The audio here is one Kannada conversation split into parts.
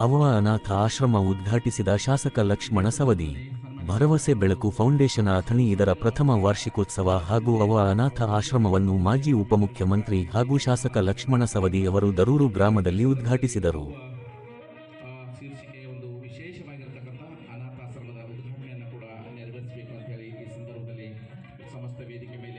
ಅವವ ಅನಾಥ ಆಶ್ರಮ ಉದ್ಘಾಟಿಸಿದ ಶಾಸಕ ಲಕ್ಷ್ಮಣ ಸವದಿ. ಭರವಸೆ ಬೆಳಕು ಫೌಂಡೇಶನ್ ಅಥಣಿ ಇದರ ಪ್ರಥಮ ವಾರ್ಷಿಕೋತ್ಸವ ಹಾಗೂ ಅವ ಅನಾಥ ಆಶ್ರಮವನ್ನು ಮಾಜಿ ಉಪಮುಖ್ಯಮಂತ್ರಿ ಹಾಗೂ ಶಾಸಕ ಲಕ್ಷ್ಮಣ ಸವದಿ ಅವರು ದರೂರು ಗ್ರಾಮದಲ್ಲಿ ಉದ್ಘಾಟಿಸಿದರು. ಸಮಸ್ತ ಶೀರ್ಷಿಕೆಯ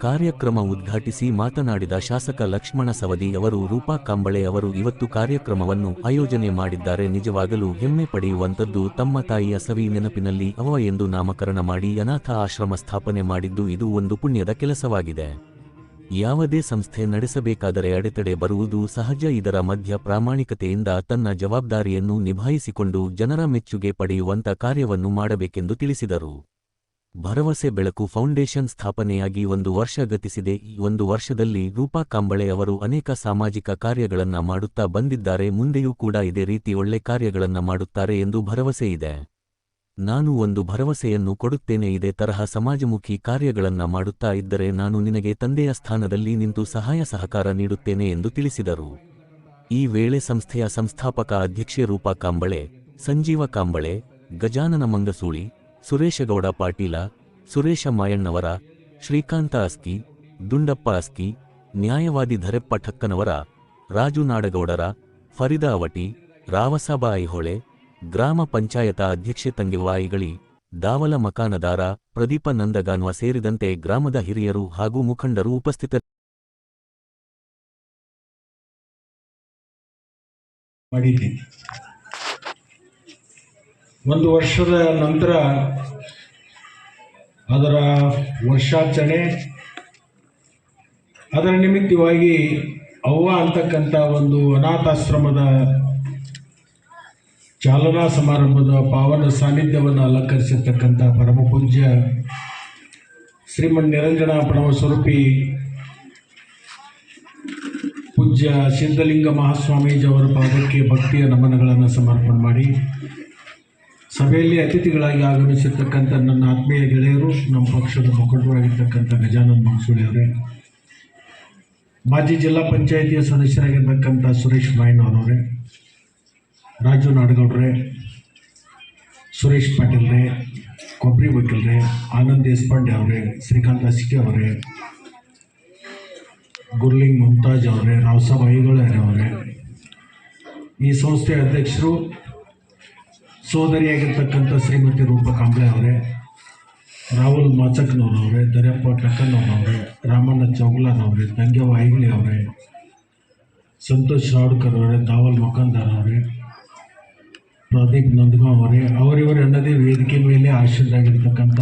ಕಾರ್ಯಕ್ರಮ ಉದ್ಘಾಟಿಸಿ ಮಾತನಾಡಿದ ಶಾಸಕ ಲಕ್ಷ್ಮಣ ಸವದಿ ಅವರು, ರೂಪಾ ಕಾಂಬಳೆ ಅವರು ಇವತ್ತು ಕಾರ್ಯಕ್ರಮವನ್ನು ಆಯೋಜನೆ ಮಾಡಿದ್ದಾರೆ. ನಿಜವಾಗಲೂ ಹೆಮ್ಮೆ ಪಡೆಯುವಂಥದ್ದು ತಮ್ಮ ತಾಯಿಯ ಸವಿ ನೆನಪಿನಲ್ಲಿ ಅವ ಎಂದು ನಾಮಕರಣ ಮಾಡಿ ಅನಾಥ ಆಶ್ರಮ ಸ್ಥಾಪನೆ ಮಾಡಿದ್ದು ಇದು ಒಂದು ಪುಣ್ಯದ ಕೆಲಸವಾಗಿದೆ. ಯಾವುದೇ ಸಂಸ್ಥೆ ನಡೆಸಬೇಕಾದರೆ ಅಡೆತಡೆ ಬರುವುದು ಸಹಜ. ಇದರ ಮಧ್ಯ ಪ್ರಾಮಾಣಿಕತೆಯಿಂದ ತನ್ನ ಜವಾಬ್ದಾರಿಯನ್ನು ನಿಭಾಯಿಸಿಕೊಂಡು ಜನರ ಮೆಚ್ಚುಗೆ ಪಡೆಯುವಂಥ ಕಾರ್ಯವನ್ನು ಮಾಡಬೇಕೆಂದು ತಿಳಿಸಿದರು. ಭರವಸೆ ಬೆಳಕು ಫೌಂಡೇಶನ್ ಸ್ಥಾಪನೆಯಾಗಿ ಒಂದು ವರ್ಷ ಗತಿಸಿದೆ. ಈ ಒಂದು ವರ್ಷದಲ್ಲಿ ರೂಪಾ ಕಾಂಬಳೆ ಅವರು ಅನೇಕ ಸಾಮಾಜಿಕ ಕಾರ್ಯಗಳನ್ನ ಮಾಡುತ್ತಾ ಬಂದಿದ್ದಾರೆ. ಮುಂದೆಯೂ ಕೂಡ ಇದೇ ರೀತಿ ಒಳ್ಳೆ ಕಾರ್ಯಗಳನ್ನ ಮಾಡುತ್ತಾರೆ ಎಂದು ಭರವಸೆ ಇದೆ. ನಾನು ಒಂದು ಭರವಸೆಯನ್ನು ಕೊಡುತ್ತೇನೆ. ಇದೇ ತರಹ ಸಮಾಜಮುಖಿ ಕಾರ್ಯಗಳನ್ನ ಮಾಡುತ್ತಾ ಇದ್ದರೆ ನಾನು ನಿನಗೆ ತಂದೆಯ ಸ್ಥಾನದಲ್ಲಿ ನಿಂತು ಸಹಾಯ ಸಹಕಾರ ನೀಡುತ್ತೇನೆ ಎಂದು ತಿಳಿಸಿದರು. ಈ ವೇಳೆ ಸಂಸ್ಥೆಯ ಸಂಸ್ಥಾಪಕ ಅಧ್ಯಕ್ಷೆ ರೂಪಾ ಕಾಂಬಳೆ, ಸಂಜೀವ ಕಾಂಬಳೆ, ಗಜಾನನ ಮಂಗಸೂಳಿ ಸುರೇಶಗೌಡ ಪಾಟೀಲ, ಸುರೇಶ ಮಾಯಣ್ಣವರ, ಶ್ರೀಕಾಂತ ಅಸ್ಕಿ, ದುಂಡಪ್ಪ ಅಸ್ಕಿ, ನ್ಯಾಯವಾದಿ ಧರೆಪ್ಪ ಠಕ್ಕನವರ ರಾಜು ನಾಡಗೌಡರ, ಫರಿದಾ ಅವಟಿ ರಾವಸಾಬ ಐಹೊಳೆ ಗ್ರಾಮ ಪಂಚಾಯತ ಅಧ್ಯಕ್ಷೆ ತಂಗಿ ವಾಯಿಗಳಿ ದಾವಲ ಮಕಾನದಾರ ಪ್ರದೀಪ ನಂದಗಾನ್ವ ಸೇರಿದಂತೆ ಗ್ರಾಮದ ಹಿರಿಯರು ಹಾಗೂ ಮುಖಂಡರು ಉಪಸ್ಥಿತರು ಒಂದು ವರ್ಷದ ನಂತರ ಅದರ ವರ್ಷಾಚರಣೆ, ಅದರ ನಿಮಿತ್ತವಾಗಿ ಅವ್ವ ಅಂತಕ್ಕಂಥ ಒಂದು ಅನಾಥಾಶ್ರಮದ ಚಾಲನಾ ಸಮಾರಂಭದ ಪಾವನ ಸಾನ್ನಿಧ್ಯವನ್ನು ಅಲಂಕರಿಸಿರ್ತಕ್ಕಂಥ ಪರಮಪೂಜ್ಯ ಶ್ರೀಮನ್ ನಿರಂಜನ ಪ್ರಣವ ಸ್ವರೂಪಿ ಪೂಜ್ಯ ಸಿದ್ಧಲಿಂಗ ಮಹಾಸ್ವಾಮೀಜಿಯವರ ಪಾದಕ್ಕೆ ಭಕ್ತಿಯ ನಮನಗಳನ್ನು ಸಮರ್ಪಣೆ ಮಾಡಿ. ಸಭೆಯಲ್ಲಿ ಅತಿಥಿಗಳಾಗಿ ಆಗಮಿಸಿರ್ತಕ್ಕಂಥ ನನ್ನ ಆತ್ಮೀಯ ಗೆಳೆಯರು, ನಮ್ಮ ಪಕ್ಷದ ಮುಖಂಡರಾಗಿರ್ತಕ್ಕಂಥ ಗಜಾನನ್ ಮಂಗಸೂಳಿ ಅವರೇ, ಮಾಜಿ ಜಿಲ್ಲಾ ಪಂಚಾಯಿತಿಯ ಸದಸ್ಯರಾಗಿರ್ತಕ್ಕಂಥ ಸುರೇಶ್ ಮಾಯಣ್ಣವರವರೇ ರಾಜು ನಾಡಗೌಡ್ರೆ, ಸುರೇಶ್ ಪಾಟೀಲ್ರೇ ಕೊಬ್ಬರಿ ವಕೀಲ್ರೆ ಆನಂದ್ ದೇಶಪಾಂಡೆ ಅವರೇ, ಶ್ರೀಕಾಂತ್ ಅಸಿಕೆ ಅವರೇ, ಗುರ್ಲಿಂಗ್ ಮುಮ್ತಾಜ್ ಅವರೇ, ರಾವ್ಸಾಬ್ ಐಗೊಳೆ ಅವರೇ, ಈ ಸಂಸ್ಥೆಯ ಅಧ್ಯಕ್ಷರು ಸೋದರಿಯಾಗಿರ್ತಕ್ಕಂಥ ಶ್ರೀಮತಿ ರೂಪ ಕಾಂಬ್ಳೆ ಅವರೇ, ರಾಹುಲ್ ಮಾಚಕ್ನವ್ರವ್ರೆ ದರ್ಯಪ್ಪ ಟಕ್ಕನವ್ರವ್ರೆ ರಾಮಣ್ಣ ಚೌಗ್ಲಾನವ್ರೆ ತಂಗ್ಯವ ಐಗುಳಿ ಅವರೇ, ಸಂತೋಷ್ ರಾವ್ಡ್ಕರ್ ಅವರೇ, ದಾವಲ್ ಮಕಂದರ್ ಅವರೇ, ಪ್ರದೀಪ್ ನಂದಗಾಂವ್ ಅವರೇ, ಅವರಿವರ ವೇದಿಕೆ ಮೇಲೆ ಆಶ್ರಯರಾಗಿರ್ತಕ್ಕಂಥ